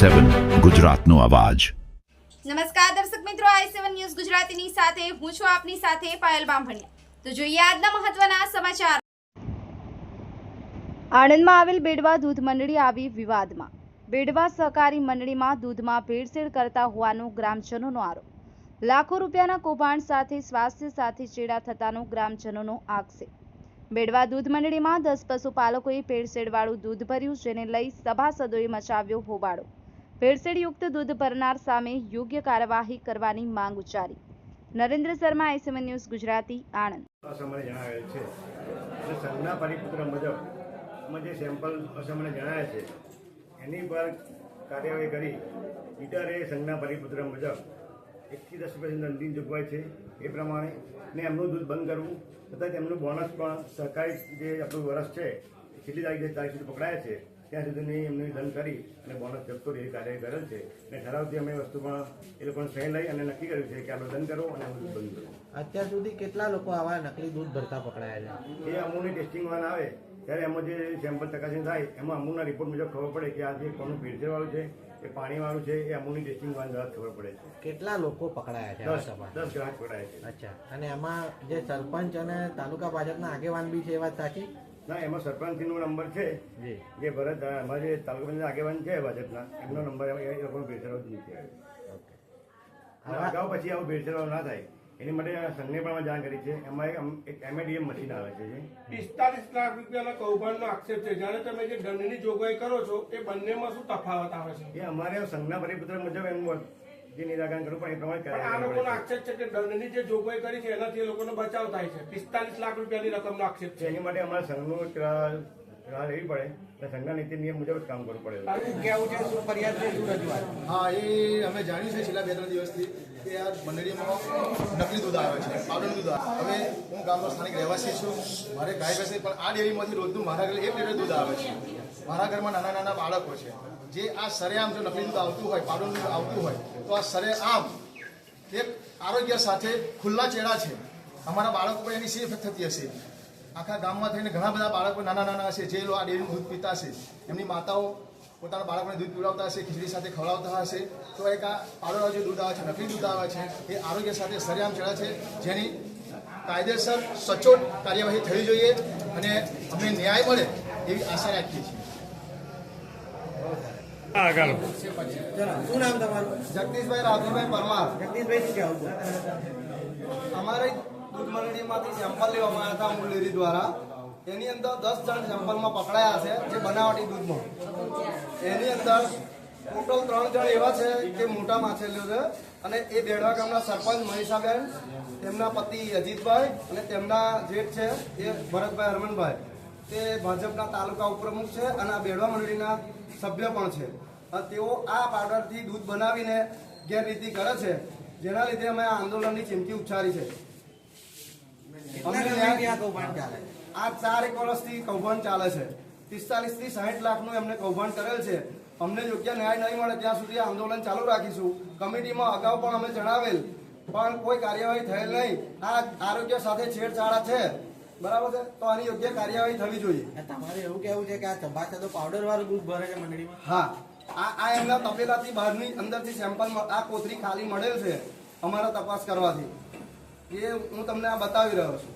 સેવન ગુજરાતનો અવાજ. નમસ્કાર દર્શક મિત્રો આઈ સેવન ન્યૂઝ ગુજરાતીની સાથે હું છું આપની સાથે પાયલ બામભણિયા. તો જોઈએ આજના મહત્વના સમાચાર. આણંદમાં આવેલ બેડવા દૂધ મંડળી આવી વિવાદમાં. બેડવા સહકારી મંડળીમાં દૂધમાં ભેળસેળ કરતા હોવાનો ગ્રામજનોનો આરોપ. લાખો રૂપિયાના કૌભાંડ સાથે સ્વાસ્થ્ય સાથે ચેડા થતાનો ગ્રામજનોનો આક્ષેપ. બેડવા દૂધ મંડળીમાં દસ પશુપાલકોએ ભેળસેળવાળું દૂધ ભર્યું જેને લઈ સભાસદોએ મચાવ્યો હોબાળો. ભેળસેળયુક્ત દૂધ ભરનાર સામે યોગ્ય કાર્યવાહી કરવાની માંગ ઉચ્ચારી. Narendra Sharma, SMN news, Gujarati, Anand. જણાવેલ છે. સંઘના પરિપત્ર મુજબ જે સેમ્પલ અસમને જણાવે છે, એની પર કાર્યવાહી કરી. મીટરે સંઘના પરિપત્ર મુજબ એકથી દસ રૂપિયા દંડની જોગવાઈ છે. એ પ્રમાણે ને એમનું દૂધ બંધ કરવું, તથા તેમનું બોનસ પણ સહકારી જે આપણું વર્ષ છે છેલ્લી તારીખ તારીખ સુધી પકડાય છે. ત્યાં સુધીની એમની દંડ કરી અને બોનસ જપ્તો એ કાર્ય કરેલ છે. અને ઠરાવથી અમે વસ્તુ પણ એ લોકોને સહી લઈ અને નક્કી કર્યું છે કે આપણે દંડ કરો અને દૂધ બંધ કરો. અત્યાર સુધી કેટલા લોકો આવા નકલી દૂધ ભરતા પકડાયા છે? એ અમૂલની ટેસ્ટિંગ વાન આવે. ત્યારે એમાં જે સેમ્પલ ચકાસણી થાય એમાં અમૂલના રિપોર્ટ મુજબ ખબર પડે કે આ જે કોનું ભેળસેળવાળું છે એ પાણીવાળું છે એ અમૂલની ટેસ્ટિંગ વાન દ્વારા ખબર પડે છે. કેટલા લોકો પકડાયા છે દસ દસ ગ્રાહક પકડાય છે. અચ્છા. અને એમાં જે સરપંચ અને તાલુકા ભાજપના આગેવાન બી છે એ વાત સાચી? ના એમાં સરપંચનો નંબર છે જી. જે ભરત અમારે જે તાલુકા પંચાયત આગેવાન છે ભાજપના એમનો નંબર એ લોકોનો ભેળસેળો જ નથી આવ્યો. અગાઉ પછી આવું ભેળસેળો ના થાય એની માટે સંઘને પણ અમે જાણ કરી છે એમાં એક એમએડીએમ મશીન આવે છે જે. પિસ્તાલીસ લાખ રૂપિયાના કૌભાંડનો આક્ષેપ છે. જ્યારે તમે જે દંડની જોગવાઈ કરો છો એ બંનેમાં શું તફાવત આવે છે? એ અમારે સંઘના પરિપત્ર મુજબ એનું જે નિરાકરણ કરવું પણ એ પ્રમાણે કરે આ લોકોનો આક્ષેપ છે કે દંડની જે જોગવાઈ કરી છે એનાથી એ લોકોનો બચાવ થાય છે. પિસ્તાલીસ લાખ રૂપિયાની રકમનો આક્ષેપ છે. એની માટે અમારે સંઘનું રાહ લેવી પડે અને સંઘના નીતિ નિયમ મુજબ જ કામ કરવું પડે. કેવું છે? શું ફરિયાદ છે? શું રજૂઆત? હા એ અમે જાણ્યું છે છેલ્લા બે ત્રણ દિવસથી કે આ મંડળીમાં નકલી દૂધ આવે છે પાવડર દૂધ આવે હવે હું ગામનો સ્થાનિક રહેવાસી છું. મારે ગાય ભેંસ પણ આ ડેરીમાંથી રોજનું મારા ઘરે એક લીટર દૂધ આવે છે. મારા ઘરમાં નાના નાના બાળકો છે. જે આ સરેઆમ જો નકલી દૂધ આવતું હોય પાવડર દૂધ આવતું હોય તો આ સરેઆમ એક આરોગ્ય સાથે ખુલ્લા ચેડા છે. અમારા બાળકો પર એની સી ઇફેક્ટ થતી હશે. આખા ગામમાં થઈને ઘણા બધા બાળકો નાના નાના હશે જે આ ડેરીનું દૂધ પીતા હશે. એમની માતાઓ પોતાના બાળકોને દૂધ પીવડાવતા હશે ખીચડી સાથે ખવડાવતા હશે. તો એક આ પાડોળા જે દૂધ આવે છે નકલી દૂધ આવે છે એ આરોગ્ય સાથે સરેઆમ ચડે છે. જેની કાયદેસર સચોટ કાર્યવાહી થવી જોઈએ અને અમને ન્યાય મળે એવી આશા રાખીએ છીએ. શું નામ તમારું? જગદીશભાઈ રાઘુભાઈ પરમાર. જગદીશભાઈ અમારી દૂધ મંડળીમાંથી સેમ્પલ લેવામાં હતા મુલેરી દ્વારા. એની અંદર દસ જણ સેમ્પલમાં પકડાયા છે જે બનાવટી દૂધમાં. એની અંદર ટોટલ ત્રણ જણ એવા છે કે મોટા માછલીઓ છે અને એ બેડવા ગામના સરપંચ મહીષાબેન તેમના પતિ અજીતભાઈ અને તેમના જેઠ છે એ ભરતભાઈ હરમનભાઈ. તે ભાજપના તાલુકા ઉપપ્રમુખ છે અને આ બેડવા મંડળીના સભ્ય પણ છે. તેઓ આ પાવડરથી દૂધ બનાવીને ગેરરીતિ કરે છે. જેના લીધે અમે આ આંદોલનની ચીમકી ઉચ્ચારી છે. આ ચાર એક વર્ષથી કૌભાંડ ચાલે છે. પિસ્તાલીસથી સાહીઠ લાખનું એમને કૌભાંડ કરેલ છે. અમને યોગ્ય ન્યાય નહીં મળે ત્યાં સુધી આંદોલન ચાલુ રાખીશું. કમિટીમાં અગાઉ પણ અમે જણાવેલ પણ કોઈ કાર્યવાહી થયેલ નહીં. આ આરોગ્ય સાથે છેડછાડા છે. બરાબર છે? તો આની યોગ્ય કાર્યવાહી થવી જોઈએ. તમારે એવું કેવું છે કે આ સભાસદો પાવડર વાળું દૂધ ભરે છે મંડળીમાં? હા. આ આ એમના તપેલાથી બહારની અંદરથી સેમ્પલ આ કોથરી ખાલી મળેલ છે અમારા તપાસ કરવાથી. એ હું તમને આ બતાવી રહ્યો છું.